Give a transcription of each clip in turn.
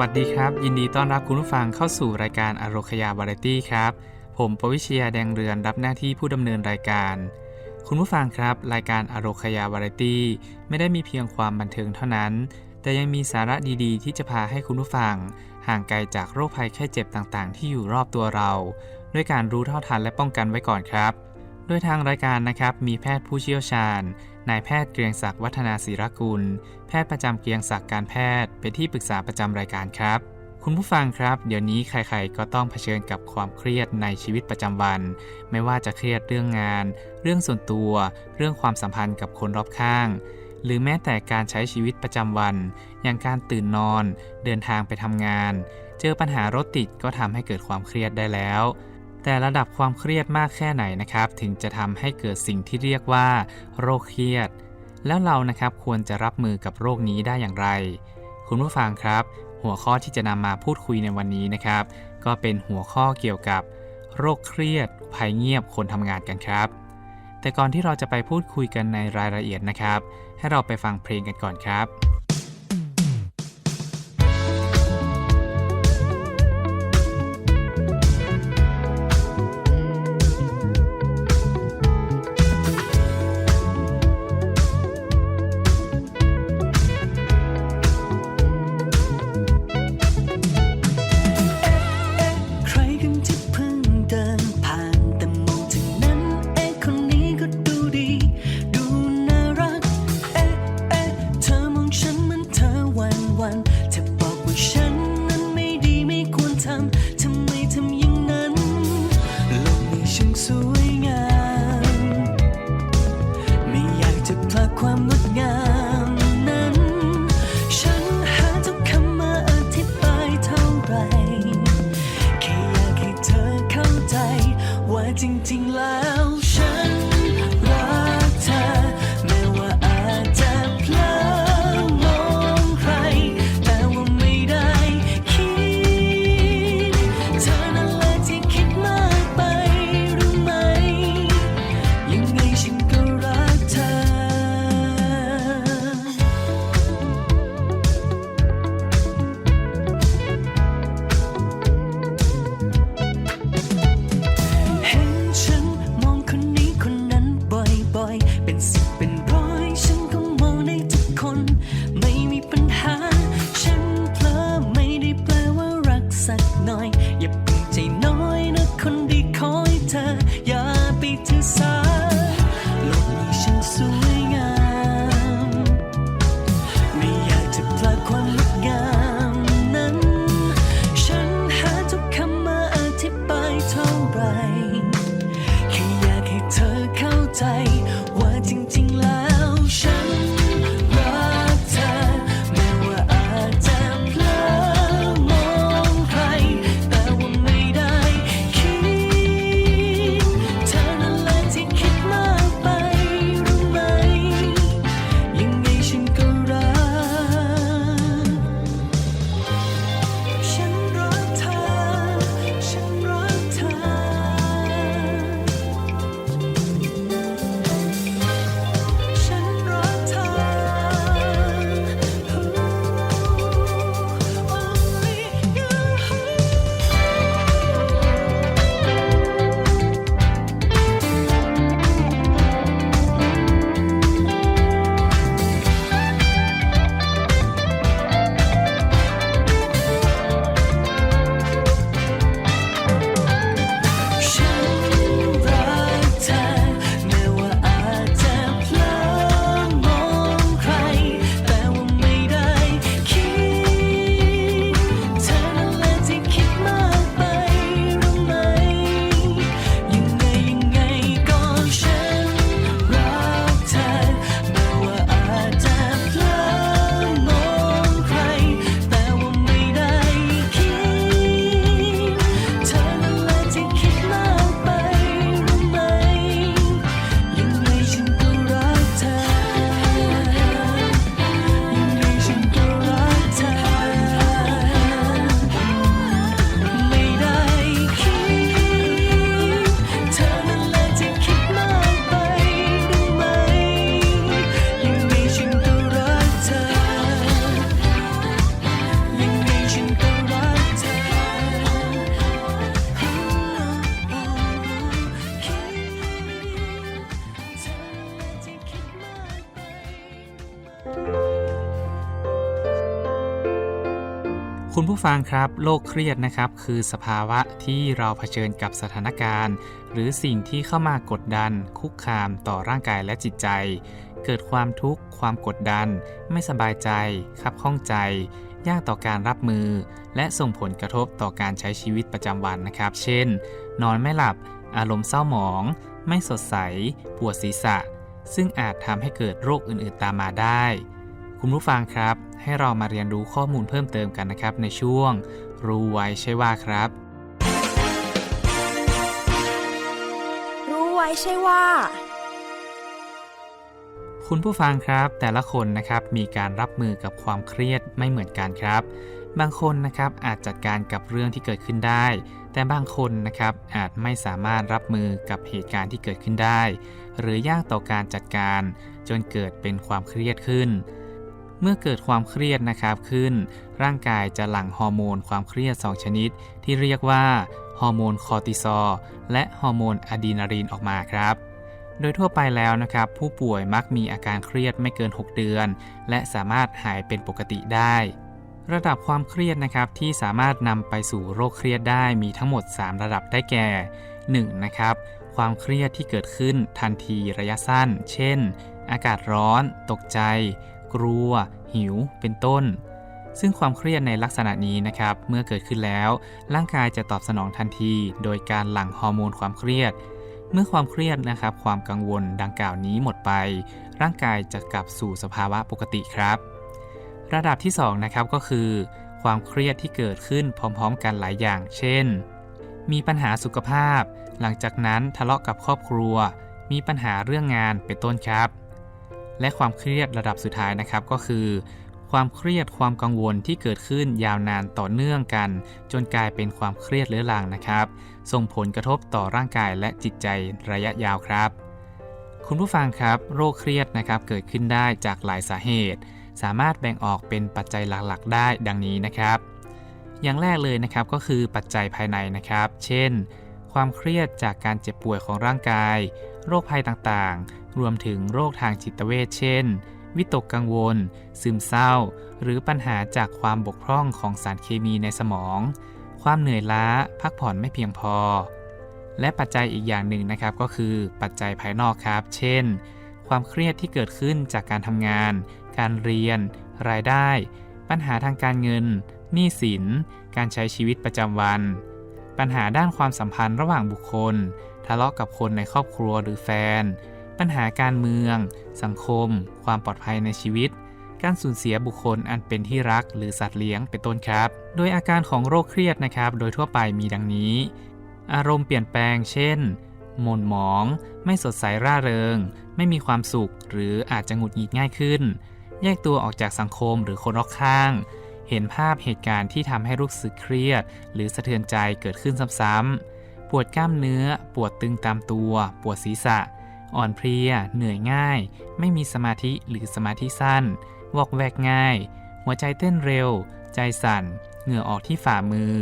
วัสดีครับ ยินดีต้อนรับคุณผู้ฟังเข้าสู่รายการอโรคยาบาร์ตี้ครับ ผมปวิเชียแดงเรือนรับหน้าที่ผู้ดำเนินรายการ คุณผู้ฟังครับ รายการอโรคยาบาร์ตี้ไม่ได้มีเพียงความบันเทิงเท่านั้น แต่ยังมีสาระดีๆ ที่จะพาให้คุณผู้ฟัง ห่างไกลจากโรคภัยแค่เจ็บต่างๆ ที่อยู่รอบตัวเรา ด้วยการรู้เท่าทันและป้องกันไว้ก่อนครับ โดยทางรายการนะครับมีแพทย์ผู้เชี่ยวชาญ นายแพทย์เกรียงศักดิ์วัฒนาศิรกุล แพทย์ประจำเกรียงศักดิ์การแพทย์ เป็นที่ปรึกษาประจำรายการครับ คุณผู้ฟังครับ เดี๋ยวนี้ใครๆก็ต้องเผชิญกับความเครียดในชีวิตประจำวัน ไม่ว่าจะเครียดเรื่องงาน เรื่องส่วนตัว เรื่องความสัมพันธ์กับคนรอบข้าง หรือแม้แต่การใช้ชีวิตประจำวัน อย่างการตื่นนอน เดินทางไปทำงาน เจอปัญหารถติดก็ทำให้เกิดความเครียดได้แล้ว แต่ระดับความเครียดมากแค่ไหนนะครับ ถึงจะทำให้เกิดสิ่งที่เรียกว่า โรคเครียด แล้วเรานะครับควรจะรับมือกับโรคนี้ได้อย่างไร คุณผู้ฟังครับ หัวข้อที่จะนำมาพูดคุยในวันนี้นะครับ ก็เป็นหัวข้อเกี่ยวกับ โรคเครียด ภัยเงียบคนทำงานกันครับ แต่ก่อนที่เราจะไปพูดคุยกันในรายละเอียดนะครับ ให้เราไปฟังเพลงกันก่อนครับ ผู้ฟังครับโรคเครียดนะครับ คือสภาวะที่เราเผชิญกับสถานการณ์ หรือสิ่งที่เข้ามากดดัน คุกคามต่อร่างกายและจิตใจ เกิดความทุกข์ ความกดดัน ไม่สบายใจขับข้องใจ ยากต่อการรับมือ และส่งผลกระทบต่อการใช้ชีวิตประจำวันนะครับ เช่น นอนไม่หลับ อารมณ์เศร้าหมอง ไม่สดใส ปวดศีรษะ ซึ่งอาจทำให้เกิดโรคอื่นๆตามมาได้ คุณผู้ฟังครับ ให้เรามาเรียนรู้ข้อมูลเพิ่มเติมกันนะครับ ในช่วง รู้ไว้ใช่ว่าครับ รู้ไว้ใช่ว่า คุณผู้ฟังครับ แต่ละคนนะครับมีการรับมือกับความเครียดไม่เหมือนกันครับ บางคนนะครับอาจจัดการกับเรื่องที่เกิดขึ้นได้ แต่บางคนนะครับอาจไม่สามารถรับมือกับเหตุการณ์ที่เกิดขึ้นได้ หรือยากต่อการจัดการ จนเกิดเป็นความเครียดขึ้น เมื่อเกิดความเครียดนะครับขึ้น ร่างกายจะหลั่งฮอร์โมนความเครียด 2 ชนิด ที่เรียกว่าฮอร์โมนคอร์ติซอลและฮอร์โมนอะดรีนาลีนออกมาครับ โดยทั่วไปแล้วนะครับ ผู้ป่วยมักมีอาการเครียดไม่เกิน 6 เดือน และสามารถหายเป็นปกติได้ ระดับความเครียดนะครับที่สามารถนำไปสู่โรคเครียดได้มีทั้งหมด 3 ระดับได้แก่ 1. นะครับความเครียดที่เกิดขึ้นทันทีระยะสั้น เช่น อากาศร้อน ตกใจ กลัว หิว เป็นต้น ซึ่งความเครียดในลักษณะนี้นะครับ เมื่อเกิดขึ้นแล้ว ร่างกายจะตอบสนองทันที โดยการหลั่งฮอร์โมนความเครียด เมื่อความเครียดนะครับ ความกังวลดังกล่าวนี้หมดไป ร่างกายจะกลับสู่สภาวะปกติครับ ระดับที่2นะครับก็คือ ความเครียดที่เกิดขึ้นพร้อม ๆ กันหลายอย่าง เช่น มีปัญหาสุขภาพ หลังจากนั้นทะเลาะกับครอบครัว มีปัญหาเรื่องงานเป็นต้นครับ และความเครียดระดับสุดท้ายนะครับก็คือ ความเครียดความกังวลที่เกิดขึ้นยาวนานต่อเนื่องกัน จนกลายเป็นความเครียดเรื้อรังนะครับ ส่งผลกระทบต่อร่างกายและจิตใจระยะยาวครับ คุณผู้ฟังครับ โรคเครียดนะครับเกิดขึ้นได้จากหลายสาเหตุ สามารถแบ่งออกเป็นปัจจัยหลักๆ ได้ดังนี้นะครับ อย่างแรกเลยนะครับก็คือปัจจัยภายในนะครับ เช่นความเครียดจากการเจ็บป่วยของร่างกาย โรคภัยต่างๆ รวมถึงโรคทางจิตเวชเช่น วิตกกังวล ซึมเศร้า หรือปัญหาจากความบกพร่องของสารเคมีในสมอง ความเหนื่อยล้าพักผ่อนไม่เพียงพอ และปัจจัยอีกอย่างหนึ่งนะครับก็คือปัจจัยภายนอกครับ เช่น ความเครียดที่เกิดขึ้นจากการทำงาน การเรียน รายได้ ปัญหาทางการเงินหนี้สิน การใช้ชีวิตประจำวัน ปัญหาด้านความสัมพันธ์ระหว่างบุคคล ทะเลาะกับคนในครอบครัวหรือแฟน ปัญหาการเมือง สังคม ความปลอดภัยในชีวิต การสูญเสียบุคคลอันเป็นที่รักหรือสัตว์เลี้ยงเป็นต้นครับ โดยอาการของโรคเครียดนะครับ โดยทั่วไปมีดังนี้ อารมณ์เปลี่ยนแปลง เช่น หม่นหมอง ไม่สดใสร่าเริง ไม่มีความสุข หรืออาจจะหงุดหงิดง่ายขึ้น แยกตัวออกจากสังคมหรือคนรอบข้างเห็นภาพเหตุการณ์ที่ทำให้รู้สึกเครียด หรือสะเทือนใจเกิดขึ้นซ้ำๆ ปวดกล้ามเนื้อ ปวดตึงตามตัว ปวดศีรษะ อ่อนเพลีย เหนื่อยง่าย ไม่มีสมาธิหรือสมาธิสั้น วอกแวกง่าย หัวใจเต้นเร็ว ใจสั่น เหงื่อออกที่ฝ่ามือ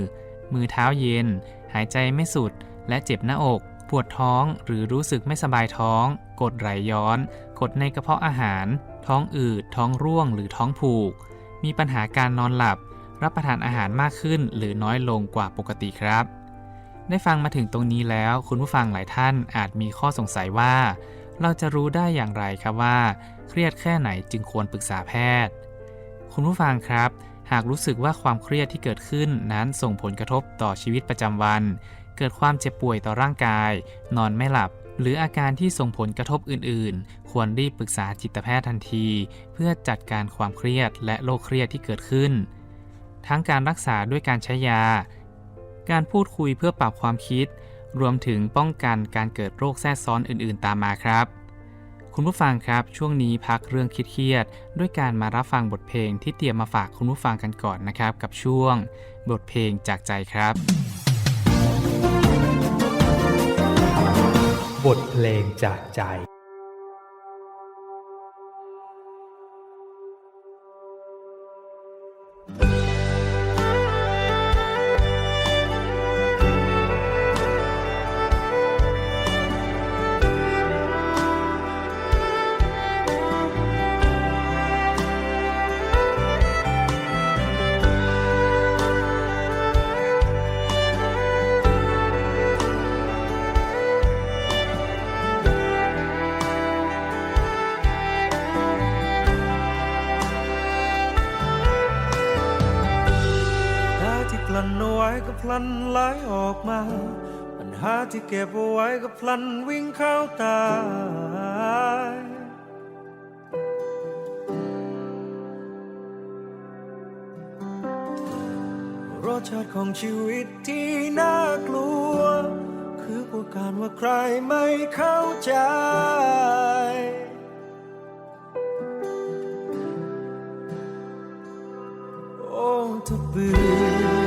มือเท้าเย็น หายใจไม่สุด และเจ็บหน้าอก ปวดท้องหรือรู้สึกไม่สบายท้อง กดไหลย้อน กดในกระเพาะอาหาร ท้องอืด ท้องร่วง หรือท้องผูก มีปัญหาการนอนหลับ รับประทานอาหารมากขึ้นหรือน้อยลงกว่าปกติครับ ได้ฟังมาถึงตรงนี้แล้ว คุณผู้ฟังหลายท่านอาจมีข้อสงสัยว่า เราจะรู้ได้อย่างไรครับว่า เครียดแค่ไหนจึงควรปรึกษาแพทย์ คุณผู้ฟังครับ หากรู้สึกว่าความเครียดที่เกิดขึ้นนั้นส่งผลกระทบต่อชีวิตประจำวัน เกิดความเจ็บป่วยต่อร่างกาย นอนไม่หลับ หรืออาการที่ส่งผลกระทบอื่น ๆ ควรรีบปรึกษาจิตแพทย์ทันที เพื่อจัดการความเครียดและโรคเครียดที่เกิดขึ้น ทั้งการรักษาด้วยการใช้ยา การพูดคุยเพื่อปรับความคิด รวมถึงป้องกันการเกิดโรคแทรกซ้อนอื่น ๆ ตามมาครับ คุณผู้ฟังครับ ช่วงนี้พักเรื่องคิดเครียด ด้วยการมารับฟังบทเพลงที่เตรียมมาฝากคุณผู้ฟังกันก่อนนะครับ กับช่วง บทเพลงจากใจครับ บทเพลงจากใจ พลันวิ่งเข้าตาย รสชาติของชีวิตที่น่ากลัว คือพวกการว่าใครไม่เข้าใจโอ้ถ้าเบื่อ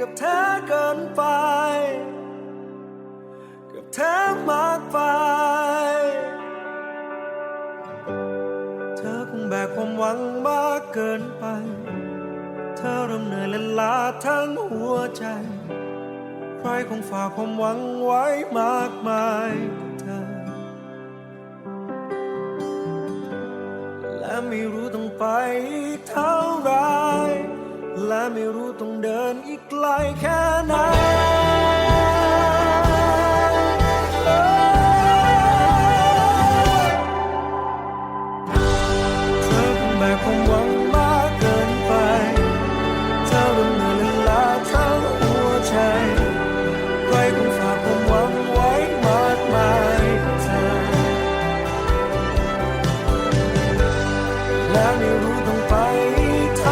กับเธอเกินไป กับเธอมากไป เธอคงแบกความหวังมากเกินไป เธอเริ่มเหนื่อยและล้าทั้งหัวใจ ใครคงฝากความหวังไว้มากมายกับเธอ และไม่รู้ต้องไปเท่า ไม่รู้ต้องเดินอีกไกลแค่ไหนเธอคงแบกความหวังมากเกินไป เธอเริ่มเหนื่อยและล้าทั้งหัวใจใครคงฝากความหวังไว้มากมายกับเธอ และไม่รู้ต้องไปทาไ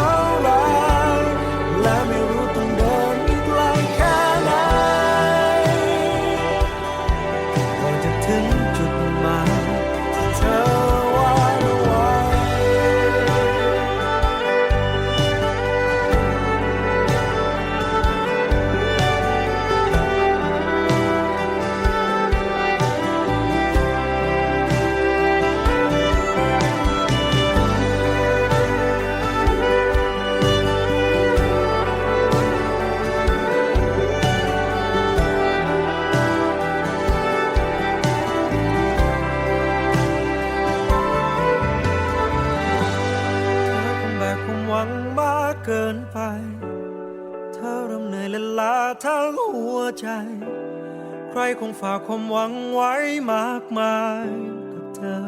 คงฝากความหวังไว้มากมายกับเธอ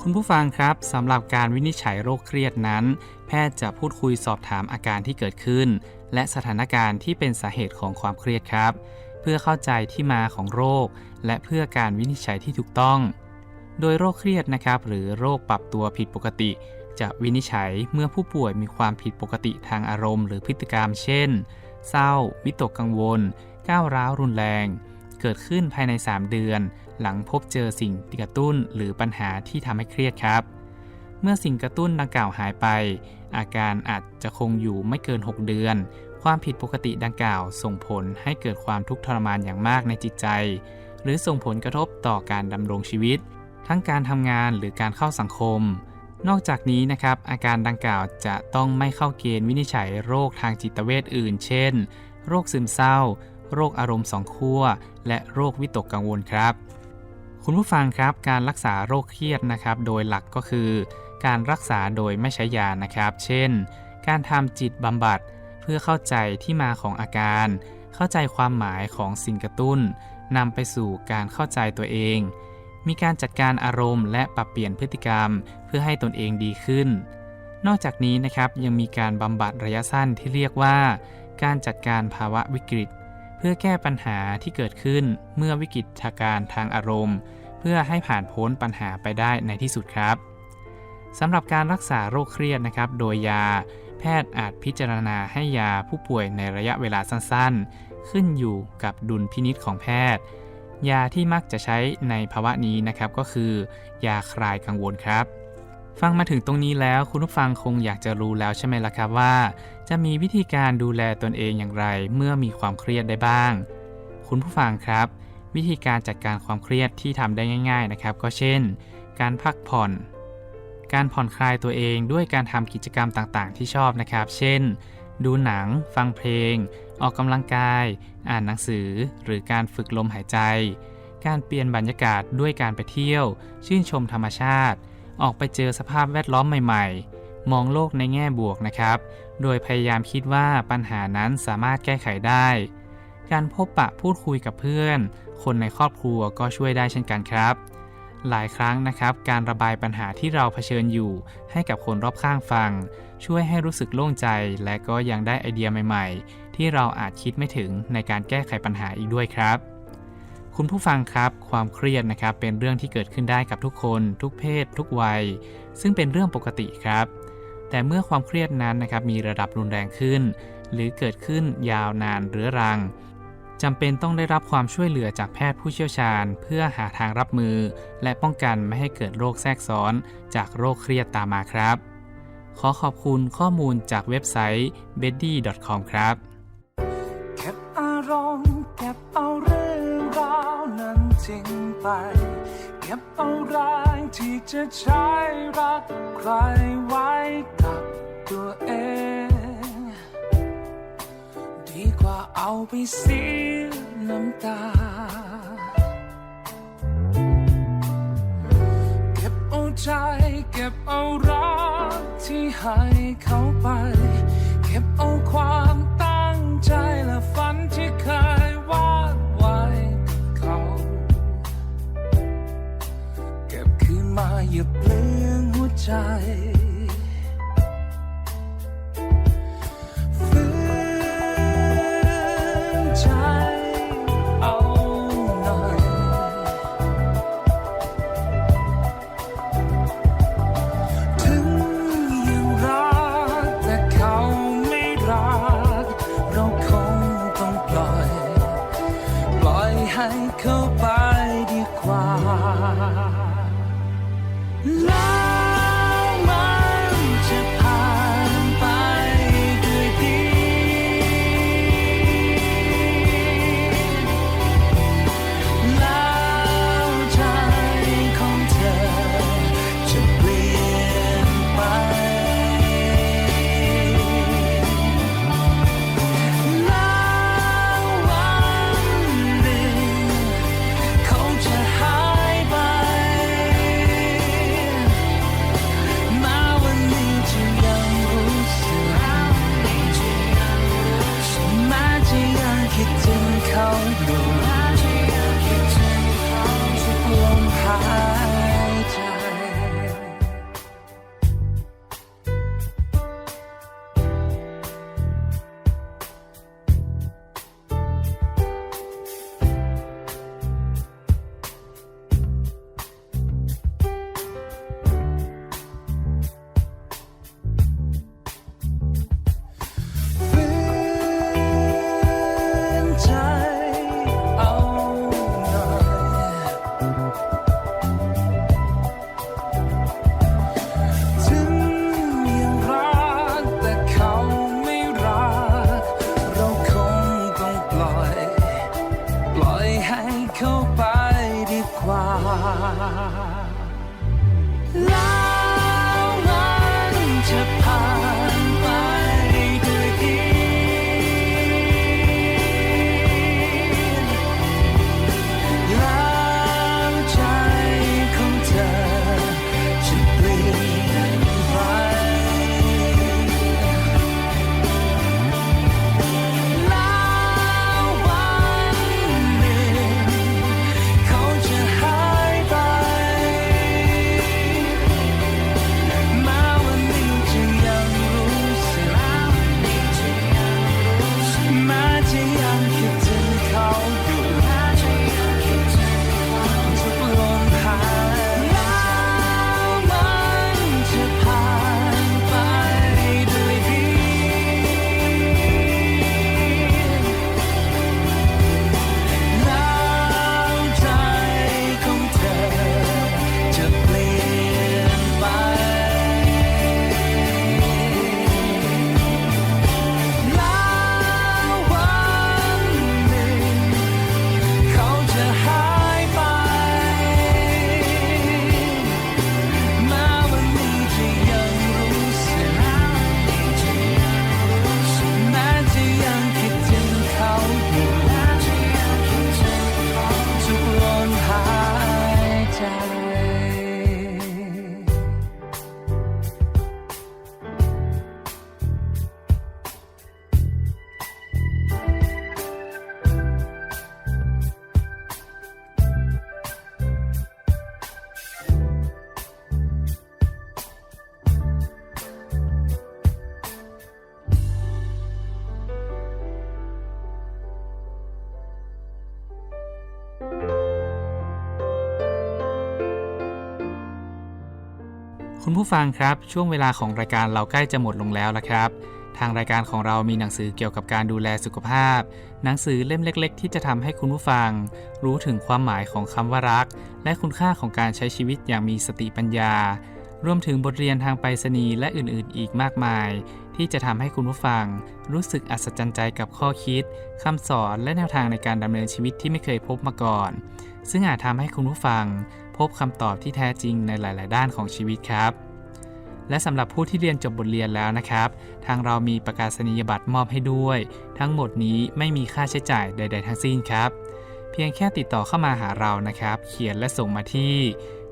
คุณผู้ฟังครับสำหรับการวินิจฉัยโรคเครียดนั้น แพทย์จะพูดคุยสอบถามอาการที่เกิดขึ้น และสถานการณ์ที่เป็นสาเหตุของความเครียดครับ เพื่อเข้าใจที่มาของโรค และเพื่อการวินิจฉัยที่ถูกต้อง โดยโรคเครียดนะครับ หรือโรคปรับตัวผิดปกติ จะวินิจฉัยเมื่อผู้ป่วยมีความผิดปกติทางอารมณ์หรือพฤติกรรม เช่น เศร้า วิตกกังวล ก้าวร้าวรุนแรง เกิดขึ้นภายใน 3 เดือน หลังพบเจอสิ่งกระตุ้นหรือปัญหาที่ทำให้เครียดครับ เมื่อสิ่งกระตุ้นดังกล่าวหายไป อาการอาจจะคงอยู่ไม่เกิน 6 เดือน ความผิดปกติดังกล่าวส่งผลให้เกิดความทุกข์ทรมานอย่างมากในจิตใจ หรือส่งผลกระทบต่อการดำรงชีวิต ทั้งการทำงานหรือการเข้าสังคม นอกจากนี้นะครับอาการดังกล่าวจะต้องไม่เข้าเกณฑ์วินิจฉัยโรคทางจิตเวชอื่น เช่น โรคซึมเศร้า โรคอารมณ์สองขั้ว และโรควิตกกังวลครับ คุณผู้ฟังครับการรักษาโรคเครียดนะครับ โดยหลักก็คือ การรักษาโดยไม่ใช้ยานะครับ เช่น การทำจิตบำบัดเพื่อเข้าใจที่มาของอาการ เข้าใจความหมายของสิ่งกระตุ้นนำไปสู่การเข้าใจตัวเอง มีการจัดการอารมณ์และปรับเปลี่ยนพฤติกรรม เพื่อให้ตนเองดีขึ้น นอกจากนี้นะครับยังมีการบำบัดระยะสั้นที่เรียกว่า การจัดการภาวะวิกฤต เพื่อแก้ปัญหาที่เกิดขึ้นเมื่อวิกฤตการทางอารมณ์ เพื่อให้ผ่านพ้นปัญหาไปได้ในที่สุดครับสำหรับการรักษาโรคเครียดนะครับ โดยยา แพทย์อาจพิจารณาให้ยาผู้ป่วยในระยะเวลาสั้นๆ ขึ้นอยู่กับดุลพินิษของแพทย์ ยาที่มักจะใช้ในภาวะนี้นะครับก็คือ ยาคลายกังวลครับ ฟังมาถึงตรงนี้แล้วคุณผู้ฟังคงอยากจะรู้แล้วใช่ไหมล่ะครับว่า จะมีวิธีการดูแลตนเองอย่างไรเมื่อมีความเครียดได้บ้าง คุณผู้ฟังครับ วิธีการจัดการความเครียดที่ทำได้ง่าย ๆนะครับ ก็เช่น การพักผ่อน การผ่อนคลายตัวเองด้วยการทำกิจกรรมต่างๆ ที่ชอบนะครับ เช่น ดูหนัง ฟังเพลง ออกกำลังกาย อ่านหนังสือ หรือการฝึกลมหายใจ การเปลี่ยนบรรยากาศด้วยการไปเที่ยว ชื่นชมธรรมชาติ ออกไปเจอสภาพแวดล้อมใหม่ ๆ มองโลกในแง่บวกนะครับ โดยพยายามคิดว่าปัญหานั้นสามารถแก้ไขได้ การพบปะพูดคุยกับเพื่อน คนในครอบครัวก็ช่วยได้เช่นกันครับหลายครั้งนะครับการระบายปัญหาที่เราเผชิญอยู่ ให้กับคนรอบข้างฟัง ช่วยให้รู้สึกโล่งใจและก็ยังได้ไอเดียใหม่ ๆ ที่เราอาจคิดไม่ถึงในการแก้ไขปัญหาอีกด้วยครับ คุณผู้ฟังครับ ความเครียดนะครับเป็นเรื่องที่เกิดขึ้นได้กับทุกคน ทุกเพศ ทุกวัย ซึ่งเป็นเรื่องปกติครับ แต่เมื่อความเครียดนั้นนะครับมีระดับรุนแรงขึ้น หรือเกิดขึ้นยาวนานเรื้อรังจำเป็นต้องได้รับความช่วยเหลือจากแพทย์ผู้เชี่ยวชาญ เพื่อหาทางรับมือ และป้องกันไม่ให้เกิดโรคแทรกซ้อน จากโรคเครียดตามมาครับ ขอขอบคุณข้อมูลจากเว็บไซต์ b e d d y c o m ครับ อารมณ์เก็บเอาเรื่องราวนั้นทิ้งไป เก็บเอาแรงที่จะใช้รักใครไว้กับตัวเอง ดีกว่าเอาไปเสียน้ำตา เก็บเอาใจเก็บเอารักที่ให้เขาไป เก็บเอาความตั้งใจ คุณผู้ฟังครับ ช่วงเวลาของรายการเราใกล้จะหมดลงแล้วละครับ ทางรายการของเรามีหนังสือเกี่ยวกับการดูแลสุขภาพ หนังสือเล่มเล็ก ๆ ที่จะทำให้คุณผู้ฟัง รู้ถึงความหมายของคำว่ารัก และคุณค่าของการใช้ชีวิตอย่างมีสติปัญญา รวมถึงบทเรียนทางไปรษณีย์และอื่นๆ อีกมากมาย ที่จะทำให้คุณผู้ฟัง รู้สึกอัศจรรย์ใจกับข้อคิดคำสอนและแนวทางในการดำเนินชีวิตที่ไม่เคยพบมาก่อน ซึ่งอาจทำให้คุณผู้ฟัง พบคำตอบที่แท้จริงในหลาย ๆ ด้านของชีวิตครับ และสำหรับผู้ที่เรียนจบบทเรียนแล้วนะครับ ทางเรามีประกาศนียบัตรมอบให้ด้วย ทั้งหมดนี้ไม่มีค่าใช้จ่ายใด ๆ ทั้งสิ้นครับ เพียงแค่ติดต่อเข้ามาหาเรานะครับ เขียนและส่งมาที่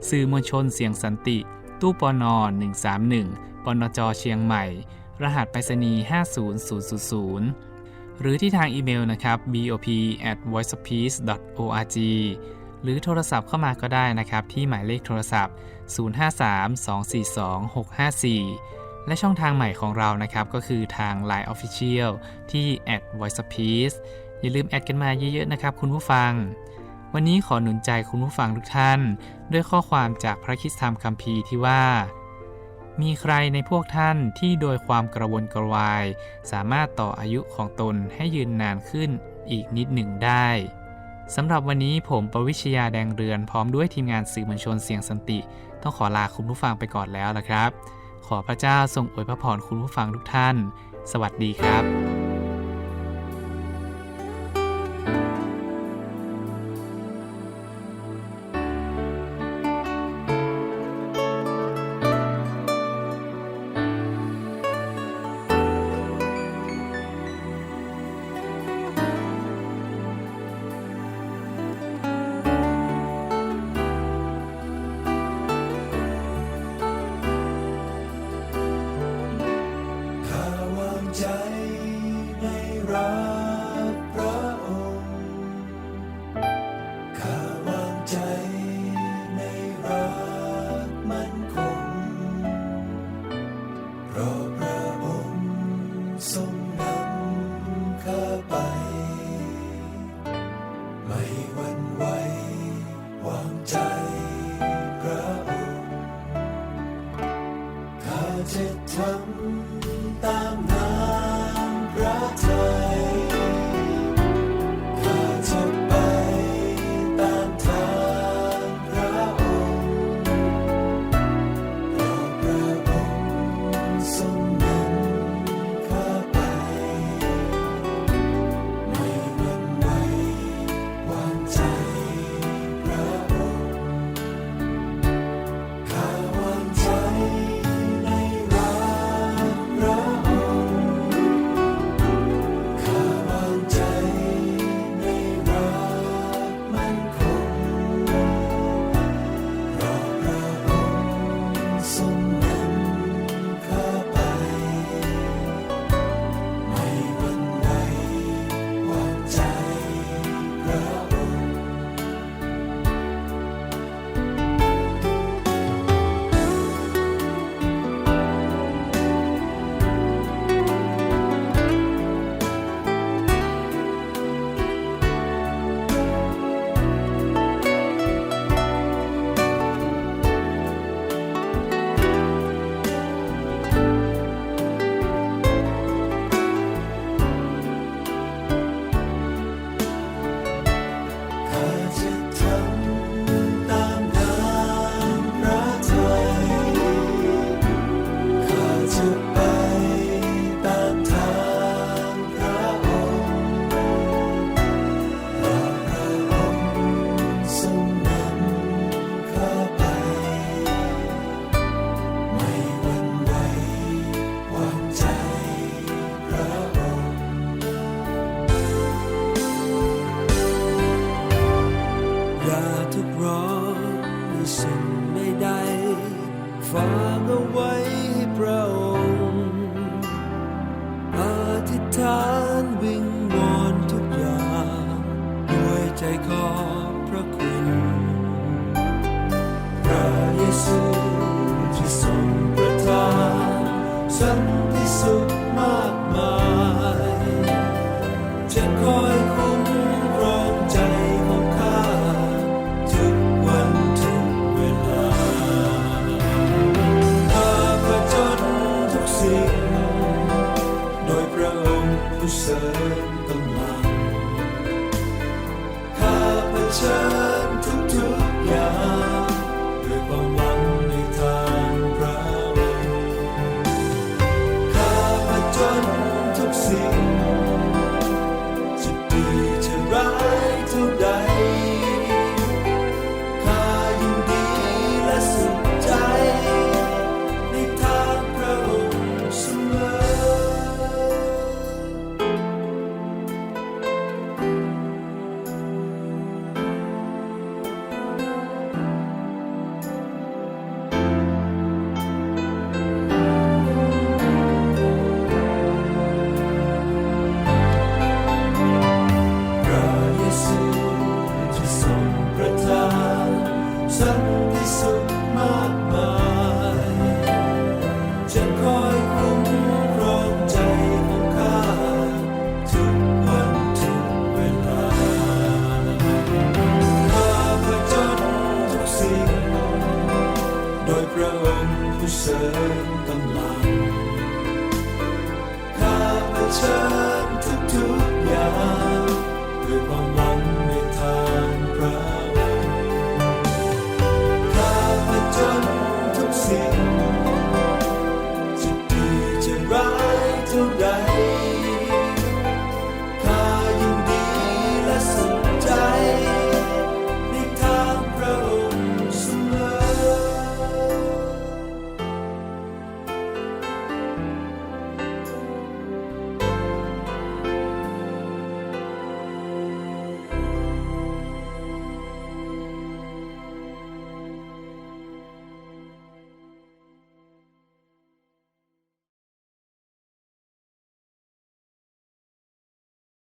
สื่อมวลชนเสียงสันติ ตู้ปน131ปนจเชียงใหม่ รหัสไปรษณีย์50000 หรือที่ทางอีเมลนะครับ bop at voiceofpeace org หรือโทรศัพท์เข้ามาก็ได้นะครับ ที่หมายเลขโทรศัพท์ 053-242-654 และช่องทางใหม่ของเรานะครับ ก็คือทาง Line Official ที่ at voiceofpeace อย่าลืมแอดกันมาเยอะๆนะครับคุณผู้ฟัง วันนี้ขอหนุนใจคุณผู้ฟังทุกท่าน ด้วยข้อความจากพระคริสตธรรมคัมภีร์ที่ว่า มีใครในพวกท่านที่โดยความกระวนกระวาย สามารถต่ออายุของตนให้ยืนนานขึ้นอีกนิดหนึ่งได้ สำหรับวันนี้ผมประวิชยาแดงเรือนพร้อมด้วยทีมงานสื่อมวลชนเสียงสันติ ต้องขอลาคุณผู้ฟังไปก่อนแล้วละครับ ขอพระเจ้าทรงอวยพระพรคุณผู้ฟังทุกท่าน สวัสดีครับ